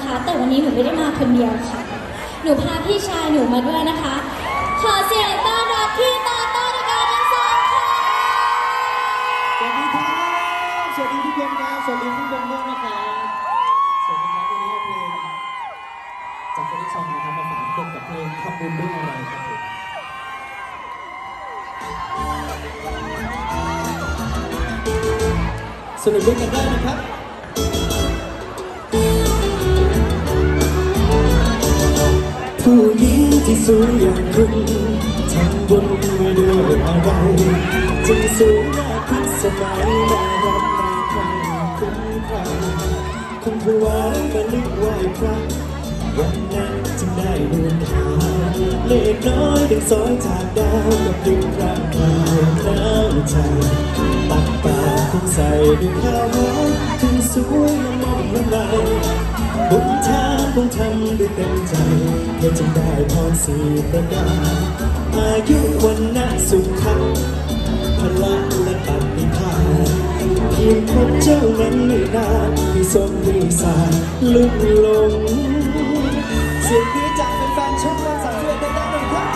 นะคะ แต่วันนี้หนูไม่ได้มาคนเดียวค่ะ หนูพาพี่ชายหนูมาด้วยนะคะ ขอเสียงต้อนรับพี่ต่อต้นการทั้งสองค่ะสวัสดีครับสวัสดีทุกคนครับสวัสดีทุกคนด้วยนะครับสวัสดีครับวันนี้เอาเพลงจากคนที่ชมนะครับมาฝากทุกคนกับเพลงทำบุญด้วยอะไรครับผมสนุกด้วยกันได้นะครับ ที่สวยอย่างคุณทำบุญมาด้วยอะไรจึงสวยน่าพิสมัยน่ารักน่าใครคุ้มครองคงถวายมาลึกไหวพระวันนั้นจึงได้ดวงทางเล็กน้อยดังสอยจากดาวกับดึงร่างกายน้ำใจตักปากคงใส่ด้วยข้าวหอม เพื่อจะได้พรสีประการอายุวันนะสุขังพละและปฏิภาณเพียงพบเจ้านั้นไม่นานมีสมมีสารลุกหลง เสียงดีจากแฟนๆช่องวันสามสิบเอ็ดได้ด้หนึ่งครับ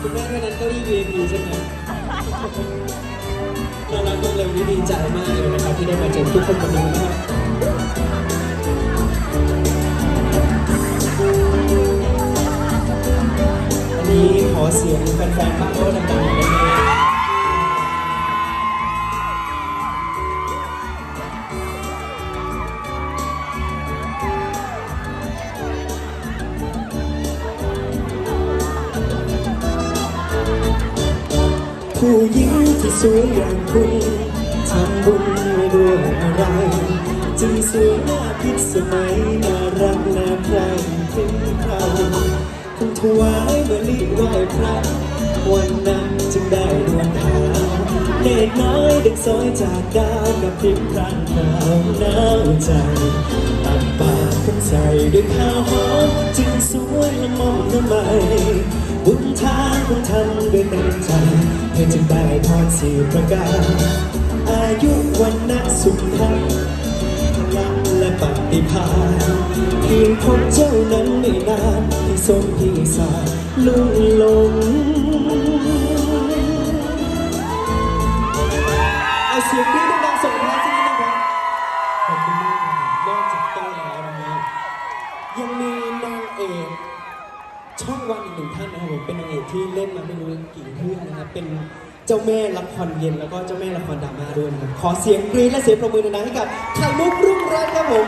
คุณแม่วันนั้นก็รี VIP ใช่ไหม น่ารักมากเลยวันนี้ดีใจมากเลยนะครับที่ได้มาเจอทุกคนวันนี้นะครับอันนี้ขอเสียงแฟนๆฟังโน้ตดังๆ ผู้หญิงที่สวยอย่างคุณทำบุญด้วยอะไรจึงสวยน่าพิสมัยน่ารักน่าใครถึงเขาคงถวายมะลิไหว้พระวันนั้นจึงได้ดวงทาเล็กน้อยเด็กซอยจากดาวกับพริบพรันหนาวหนาวใจตัดปากคงใส่ด้วยข้าวหอมจึงสวยละมองละไม บุญทานคงทำด้วยเต็มใจเพื่อจะได้พรสี่ประการ อายุวันนะสุขภาพลังและปฏิภาณเพียงพบเจ้านั้นไม่นานที่สมที่สาลุ่งลง ช่องวันอีกหนึ่งท่านนะครับผมเป็นนางเอกที่เล่นมาไม่รู้กี่เรื่องนะครับเป็นเจ้าแม่ละครเย็นแล้วก็เจ้าแม่ละครดราม่าด้วยนะครับขอเสียงกรี๊ดและเสียงประมือดังๆให้กับไข่มุกรุ่งรัตน์ครับผม